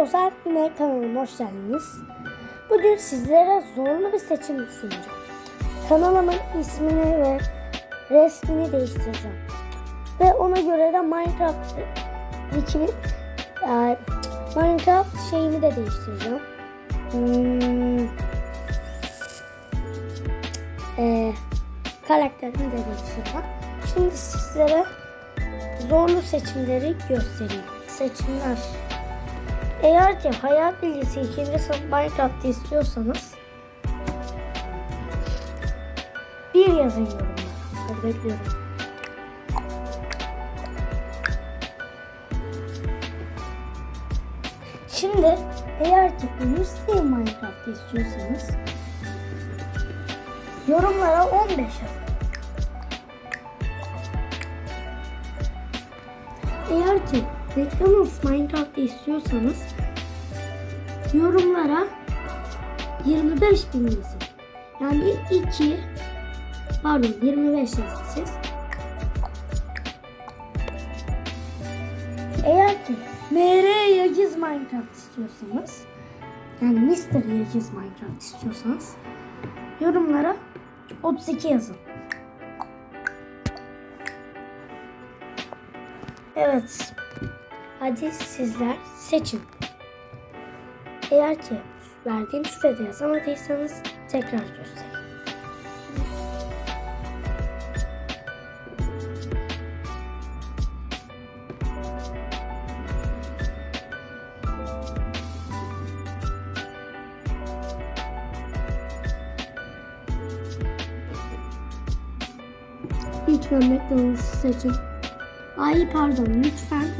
dostlar yine kanalıma hoş geldiniz. Bugün sizlere zorlu bir seçim sunacağım. Kanalımın ismini ve resmini değiştireceğim. Ve ona göre de Minecraft nickimi, e, Minecraft şeyini de değiştireceğim. Hmm, e, karakterimi de değiştireceğim. Şimdi sizlere zorlu seçimleri göstereyim. Seçimler. Eğer ki hayat bilgisi 2. sınıf Minecraft istiyorsanız bir yazın yorumlara. Bekliyorum. Şimdi eğer ki Müslüm Minecraft istiyorsanız yorumlara 15 yazın. Eğer ki McDonald's Minecraft istiyorsanız yorumlara 25 bin yazın. Yani 2 pardon 25 yazın siz. Eğer ki MR Yagiz Minecraft istiyorsanız yani Mr. Yagiz Minecraft istiyorsanız yorumlara 32 yazın. Evet. Hadi sizler seçin. Eğer ki verdiğim sürede yazamadıysanız tekrar göstereyim. Lütfen McDonald's'ı seçin. Ay pardon lütfen